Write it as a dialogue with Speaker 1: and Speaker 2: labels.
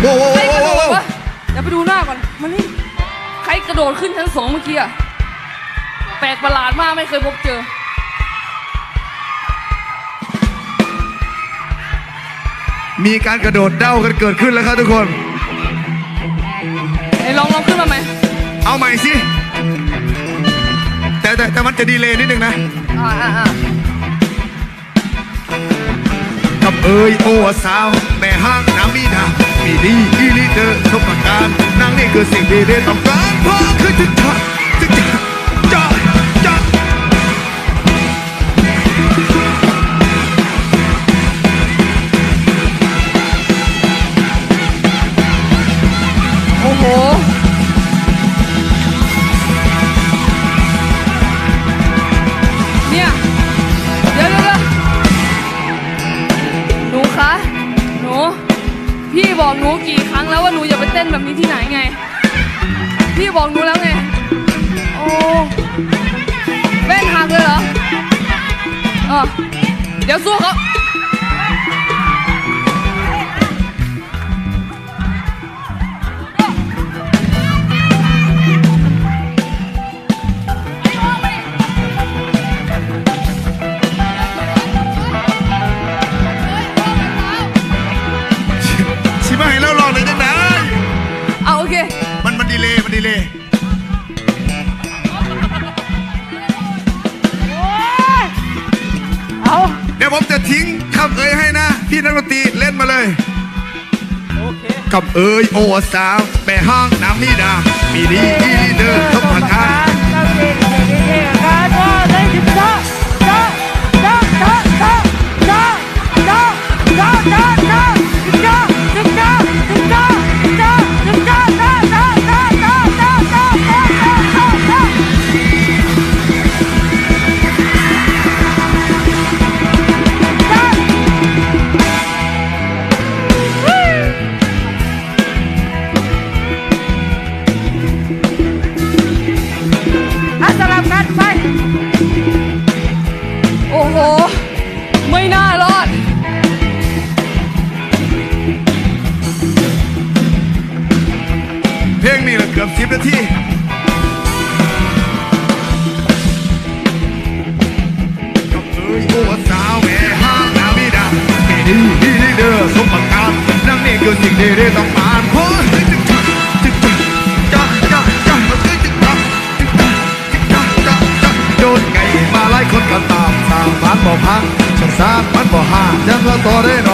Speaker 1: โว้โว้
Speaker 2: ใครกระ
Speaker 1: โว้
Speaker 2: โด
Speaker 1: โว้
Speaker 2: ดวะเดี๋ยวไปดูหน้าก่อนมานี่ใครกระโดดขึ้นชั้นสองเมื่อกี้อะแปลกประหลาดมากไม่เคยพบเจอ
Speaker 1: มีการกระโดดเด้ากันเกิดขึ้นแล้วครับทุกคน
Speaker 2: ไหนลองลองขึ้นมาไหม
Speaker 1: เอาใหม่สิ แต่แต่แต่มันจะดีเลยนิดนึงนะ
Speaker 2: อ่าอ่าอ่า
Speaker 1: กับเอ้ยโอ้สาว แม่ห้างน้ำมีดามีดีอีลีเดอร์ทุกประการนางนี่คือสิ่งที่เดต้องการพอคือจะทำจะจะจ
Speaker 2: แล้วว่าหนูอย่าไปเต้นแบบนี้ที่ไหนไง พี่บอกหนูแล้วไง โอ้แว่นหักเลยเหรออ๋อเดี๋ยวสู้เขา
Speaker 1: ยวผมจะทิ้งคำเอ่ยให้นะ พี่นักดนตรีเล่นมาเลย
Speaker 3: โอเค
Speaker 1: กับเอ่ยโอ้สาวแม่ห้างน้ำมีดามีดีอีลีเดอร์
Speaker 3: เพ
Speaker 1: ลงนี้เกือบสิบนาทีสาวแม่ห้ามนาวิดาเฮ้ยดีเดอสมบัติการนั่งนี่คือสิ่งที่ได้ต้องผ่านพ้นโดนไก่มาไล่คนก็ตามตามบ้านบ่พังฉันสามมันบ่ห้ายังละต่อได้